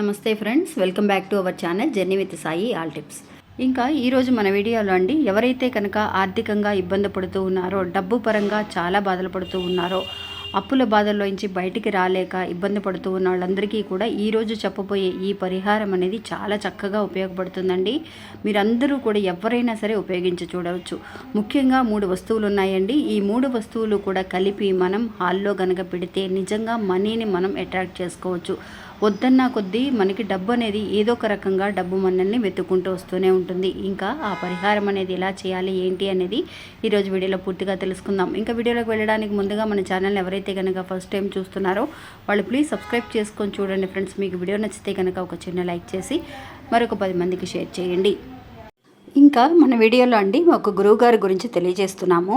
నమస్తే friends welcome back to our channel journey with Sai all tips. ఇంకా ఈరోజు మన వీడియోలో అండి ఎవరైతే కనుక ఆర్థికంగా ఇబ్బంది పడుతూ ఉన్నారో డబ్బు పరంగా చాలా బాధలు పడుతూ ఉన్నారో అప్పుల బాధల్లోంచి బయటికి రాలేక ఇబ్బంది పడుతూ ఉన్న వాళ్ళందరికీ కూడా ఈరోజు చెప్పబోయే ఈ పరిహారం అనేది చాలా చక్కగా ఉపయోగపడుతుందండి. మీరందరూ కూడా ఎవరైనా సరే ఉపయోగించి చూడవచ్చు. ముఖ్యంగా మూడు వస్తువులు ఉన్నాయండి. ఈ మూడు వస్తువులు కూడా కలిపి మనం హాల్లో కనుక పెడితే నిజంగా మనీని మనం అట్రాక్ట్ చేసుకోవచ్చు. వద్దన్న కొద్దీ మనకి డబ్బు అనేది ఏదో ఒక రకంగా డబ్బు మనల్ని వెతుక్కుంటూ వస్తూనే ఉంటుంది. ఇంకా ఆ పరిహారం అనేది ఎలా చేయాలి ఏంటి అనేది ఈరోజు వీడియోలో పూర్తిగా తెలుసుకుందాం. ఇంకా వీడియోలోకి వెళ్ళడానికి ముందుగా మన ఛానల్ ఎవరైతే కనుక ఫస్ట్ టైం చూస్తున్నారో వాళ్ళు ప్లీజ్ సబ్స్క్రైబ్ చేసుకొని చూడండి ఫ్రెండ్స్ మీకు వీడియో నచ్చితే కనుక ఒక చిన్న లైక్ చేసి మరొక పది మందికి షేర్ చేయండి. ఇంకా మన వీడియోలో అండి ఒక గురువుగారి గురించి తెలియజేస్తున్నాము.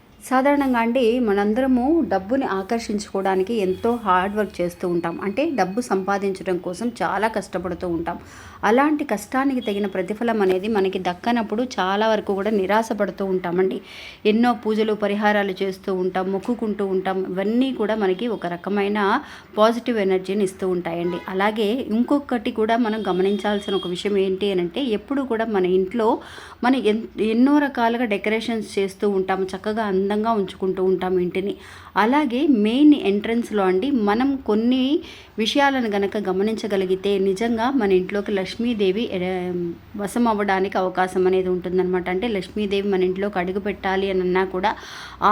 సాధారణంగా అండి మనందరము డబ్బుని ఆకర్షించుకోవడానికి ఎంతో హార్డ్ వర్క్ చేస్తూ ఉంటాం. అంటే డబ్బు సంపాదించడం కోసం చాలా కష్టపడుతూ ఉంటాం. అలాంటి కష్టానికి తగిన ప్రతిఫలం అనేది మనకి దక్కనప్పుడు చాలా వరకు కూడా నిరాశపడుతూ ఉంటామండి. ఎన్నో పూజలు పరిహారాలు చేస్తూ ఉంటాం మొక్కుకుంటూ ఉంటాం. ఇవన్నీ కూడా మనకి ఒక రకమైన పాజిటివ్ ఎనర్జీని ఇస్తూ ఉంటాయండి. అలాగే ఇంకొకటి కూడా మనం గమనించాల్సిన ఒక విషయం ఏంటి అని అంటే ఎప్పుడు కూడా మన ఇంట్లో మనం ఎన్ ఎన్నో రకాలుగా డెకరేషన్స్ చేస్తూ ఉంటాం. చక్కగా అందంగా ఉంచుకుంటూ ఉంటాం ఇంటిని. అలాగే మెయిన్ ఎంట్రన్స్లో అండి మనం కొన్ని విషయాలను గనక గమనించగలిగితే నిజంగా మన ఇంట్లోకి లక్ష్మీదేవి వశం అవ్వడానికి అవకాశం అనేది ఉంటుందన్నమాట. అంటే లక్ష్మీదేవి మన ఇంట్లోకి అడుగు పెట్టాలి అని అన్నా కూడా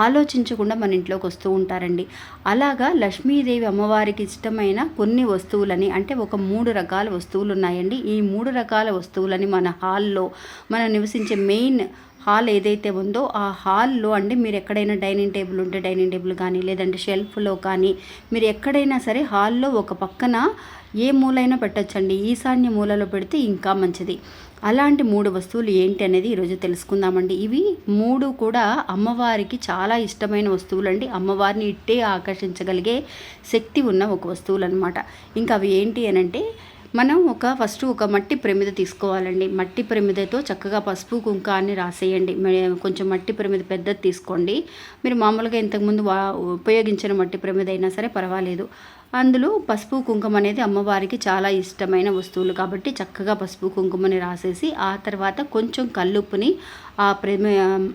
ఆలోచించకుండా మన ఇంట్లోకి వస్తూ ఉంటారండి. అలాగా లక్ష్మీదేవి అమ్మవారికి ఇష్టమైన కొన్ని వస్తువులని అంటే ఒక మూడు రకాల వస్తువులు ఉన్నాయండి ఈ మూడు రకాల వస్తువులని మన హాల్లో మనం నివసించే మెయిన్ హాల్ ఏదైతే ఉందో ఆ హాల్లో అండి మీరు ఎక్కడైనా డైనింగ్ టేబుల్ ఉంటే డైనింగ్ టేబుల్ కానీ లేదంటే షెల్ఫ్లో కానీ మీరు ఎక్కడైనా సరే హాల్లో ఒక పక్కన ఏ మూలైనా పెట్టచ్చండి. ఈశాన్య మూలలో పెడితే ఇంకా మంచిది. అలాంటి మూడు వస్తువులు ఏంటి అనేది ఈరోజు తెలుసుకుందామండి. ఇవి మూడు కూడా అమ్మవారికి చాలా ఇష్టమైన వస్తువులు అండి అమ్మవారిని ఇట్టే ఆకర్షించగలిగే శక్తి ఉన్న ఒక వస్తువులు అనమాట ఇంకా అవి ఏంటి అని అంటే మనం ఒక ఫస్ట్ ఒక మట్టి ప్రమిద తీసుకోవాలండి. మట్టి ప్రమిదతో చక్కగా పసుపు కుంకాన్ని రాసేయండి. మే- కొంచెం మట్టి ప్రమిద పెద్దది తీసుకోండి. మీరు మామూలుగా ఇంతకుముందు వా ఉపయోగించిన మట్టి ప్రమిద అయినా సరే పర్వాలేదు. అందులో పసుపు కుంకుమ అనేది అమ్మవారికి చాలా ఇష్టమైన వస్తువులు కాబట్టి చక్కగా పసుపు కుంకుమని రాసేసి ఆ తర్వాత కొంచెం కల్లుప్పుని ఆ ప్రేమ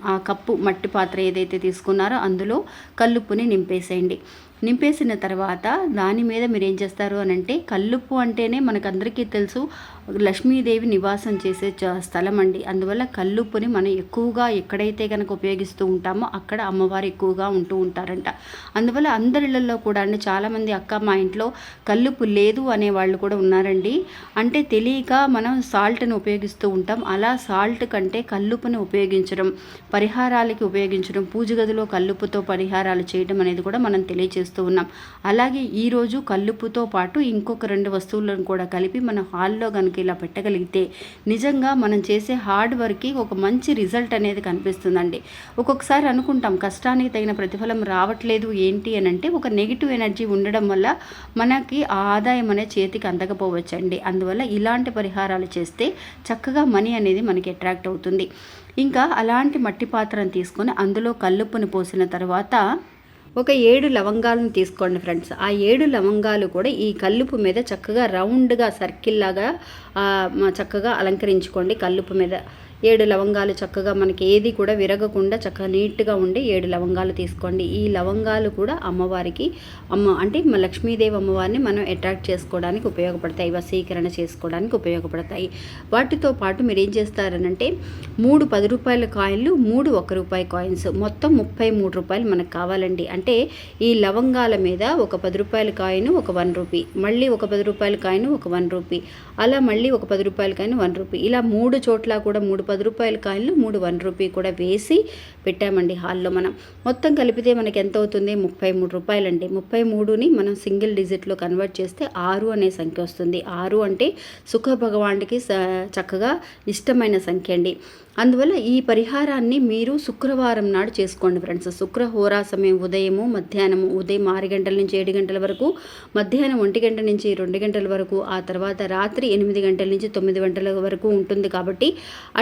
ఆ కప్పు మట్టి పాత్ర ఏదైతే తీసుకున్నారో అందులో కల్లుప్పుని నింపేసేయండి. నింపేసిన తర్వాత దాని మీద మీరు ఏం చేస్తారు అని అంటే కల్లుప్పు అంటేనే మనకందరికీ తెలుసు లక్ష్మీదేవి నివాసం చేసే స్థలం అండి. అందువల్ల కల్లుప్పుని మనం ఎక్కువగా ఎక్కడైతే కనుక ఉపయోగిస్తూ ఉంటామో అక్కడ అమ్మవారు ఎక్కువగా ఉంటూ ఉంటారంట. అందువల్ల అందరిళ్ళల్లో కూడా అండి చాలామంది అక్క మా ఇంట్లో కల్లుపు లేదు అనే వాళ్ళు కూడా ఉన్నారండి. అంటే తెలియక మనం సాల్ట్ని ఉపయోగిస్తూ ఉంటాం. అలా సాల్ట్ కంటే కల్లుపుని ఉపయోగించడం పరిహారాలకి ఉపయోగించడం పూజ గదిలో కల్లుపుతో పరిహారాలు చేయడం అనేది కూడా మనం తెలియజేస్తూ ఉన్నాం. అలాగే ఈరోజు కల్లుపుతో పాటు ఇంకొక రెండు వస్తువులను కూడా కలిపి మన హాల్లో కనుక ఇలా పెట్టగలిగితే నిజంగా మనం చేసే హార్డ్ వర్క్కి ఒక మంచి రిజల్ట్ అనేది కనిపిస్తుందండి. ఒక్కొక్కసారి అనుకుంటాం కష్టానికి తగిన ప్రతిఫలం రావట్లేదు ఏంటి అని అంటే ఒక నెగిటివ్ ఎనర్జీ ఉండడం వల్ల మనకి ఆ ఆదాయం అనేది చేతికి అందకపోవచ్చండి. అందువల్ల ఇలాంటి పరిహారాలు చేస్తే చక్కగా మనీ అనేది మనకి అట్రాక్ట్ అవుతుంది. ఇంకా అలాంటి మట్టి పాత్రను తీసుకొని అందులో కల్లుప్పుని పోసిన తర్వాత ఒక ఏడు లవంగాలను తీసుకోండి ఫ్రెండ్స్. ఆ ఏడు లవంగాలు కూడా ఈ కల్లుపు మీద చక్కగా రౌండ్గా సర్కిల్ లాగా చక్కగా అలంకరించుకోండి కల్లుపు మీద. ఏడు లవంగాలు చక్కగా మనకి ఏది కూడా విరగకుండా చక్కగా నీట్గా ఉండి ఏడు లవంగాలు తీసుకోండి. ఈ లవంగాలు కూడా అమ్మవారికి అమ్మ అంటే మా లక్ష్మీదేవి అమ్మవారిని మనం అట్రాక్ట్ చేసుకోవడానికి ఉపయోగపడతాయి వశీకరణ చేసుకోవడానికి ఉపయోగపడతాయి. వాటితో పాటు మీరు ఏం చేస్తారనంటే మూడు పది రూపాయల కాయిన్లు మూడు ఒక రూపాయి కాయిన్స్ మొత్తం ముప్పై మూడు రూపాయలు మనకు కావాలండి. అంటే ఈ లవంగాల మీద ఒక పది రూపాయల కాయిన్ ఒక వన్ రూపీ మళ్ళీ ఒక పది రూపాయల కాయిన్ ఒక వన్ రూపీ అలా మళ్ళీ ఒక పది రూపాయల కాయిన్ వన్ రూపీ. ఇలా మూడు చోట్ల కూడా మూడు పది రూపాయల కాయిన్లు మూడు వన్ రూపీ కూడా వేసి పెట్టామండి హాల్లో మనం. మొత్తం కలిపితే మనకి ఎంత అవుతుంది? ముప్పై మూడు రూపాయలండి. ముప్పై మూడుని మనం సింగిల్ డిజిట్లో కన్వర్ట్ చేస్తే ఆరు అనే సంఖ్య వస్తుంది. ఆరు అంటే సుఖ భగవానుడికి స- చక్కగా ఇష్టమైన సంఖ్య అండి. అందువల్ల ఈ పరిహారాన్ని మీరు శుక్రవారం నాడు చేసుకోండి ఫ్రెండ్స్. శుక్ర హోరా సమయం ఉదయము మధ్యాహ్నము ఉదయం ఆరు గంటల నుంచి ఏడు గంటల వరకు మధ్యాహ్నం ఒంటి గంట నుంచి రెండు గంటల వరకు ఆ తర్వాత రాత్రి ఎనిమిది గంటల నుంచి తొమ్మిది గంటల వరకు ఉంటుంది కాబట్టి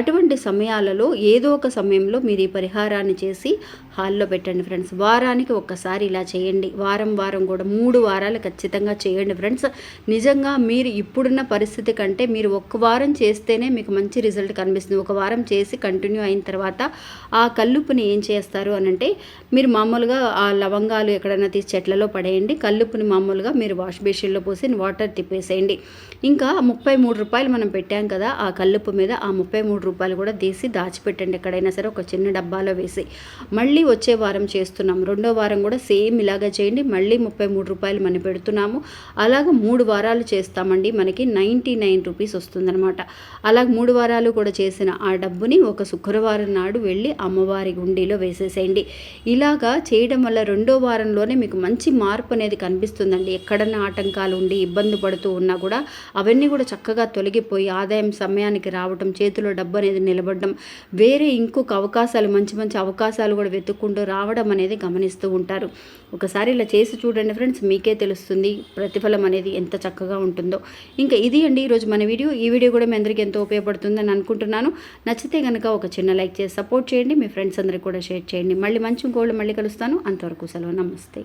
అటువంటి సమయాలలో ఏదో ఒక సమయంలో మీరు ఈ పరిహారాన్ని చేసి హాల్లో పెట్టండి ఫ్రెండ్స్. వారానికి ఒక్కసారి ఇలా చేయండి. వారం వారం కూడా మూడు వారాలు ఖచ్చితంగా చేయండి ఫ్రెండ్స్. నిజంగా మీరు ఇప్పుడున్న పరిస్థితి కంటే మీరు ఒక్క వారం చేస్తేనే మీకు మంచి రిజల్ట్ కనిపిస్తుంది. ఒక వారం చేసి కంటిన్యూ అయిన తర్వాత ఆ కల్లుపుని ఏం చేస్తారు అని అంటే మీరు మామూలుగా ఆ లవంగాలు ఎక్కడైనా తీసి చెట్లలో పడేయండి. కల్లుపుని మామూలుగా మీరు వాష్ బేసిన్లో పోసి వాటర్ తిప్పేసేయండి. ఇంకా ముప్పై మూడు రూపాయలు మనం పెట్టాం కదా ఆ కల్లుపు మీద ఆ ముప్పై మూడు రూపాయలు కూడా తీసి దాచిపెట్టండి. ఎక్కడైనా సరే ఒక చిన్న డబ్బాలో వేసి మళ్ళీ వచ్చే వారం చేస్తున్నాం. రెండో వారం కూడా సేమ్ ఇలాగా చేయండి. మళ్ళీ ముప్పై మూడు రూపాయలు మనం పెడుతున్నాము. అలాగ మూడు వారాలు చేస్తామండి. మనకి నైంటీ నైన్ రూపీస్ వస్తుందన్నమాట. అలాగ మూడు వారాలు కూడా చేసిన ఆ డబ్బుని ఒక శుక్రవారం నాడు వెళ్ళి అమ్మవారి గుండీలో వేసేసేయండి. ఇలాగా చేయడం వల్ల రెండో వారంలోనే మీకు మంచి మార్పు అనేది కనిపిస్తుందండి. ఎక్కడన్నా ఆటంకాలు ఉండి ఇబ్బంది పడుతూ ఉన్నా కూడా అవన్నీ కూడా చక్కగా తొలగిపోయి ఆదాయం సమయానికి రావటం చేతిలో డబ్బు అనేది నిలబడడం వేరే ఇంకొక అవకాశాలు మంచి మంచి అవకాశాలు కూడా వెతుక్కుంటూ రావడం అనేది గమనిస్తూ ఉంటారు. ఒకసారి ఇలా చేసి చూడండి ఫ్రెండ్స్ మీకే తెలుస్తుంది ప్రతిఫలం అనేది ఎంత చక్కగా ఉంటుందో. ఇంకా ఇది అండి ఈరోజు మన వీడియో. ఈ వీడియో కూడా మీ అందరికీ ఎంతో ఉపయోగపడుతుందని అనుకుంటున్నాను. నచ్చితే కనుక ఒక చిన్న లైక్ చేసి సపోర్ట్ చేయండి. మీ ఫ్రెండ్స్ అందరికీ కూడా షేర్ చేయండి. మళ్ళీ మంచి గోల్డ్ మళ్ళీ కలుస్తాను. అంతవరకు సెలవు. నమస్తే.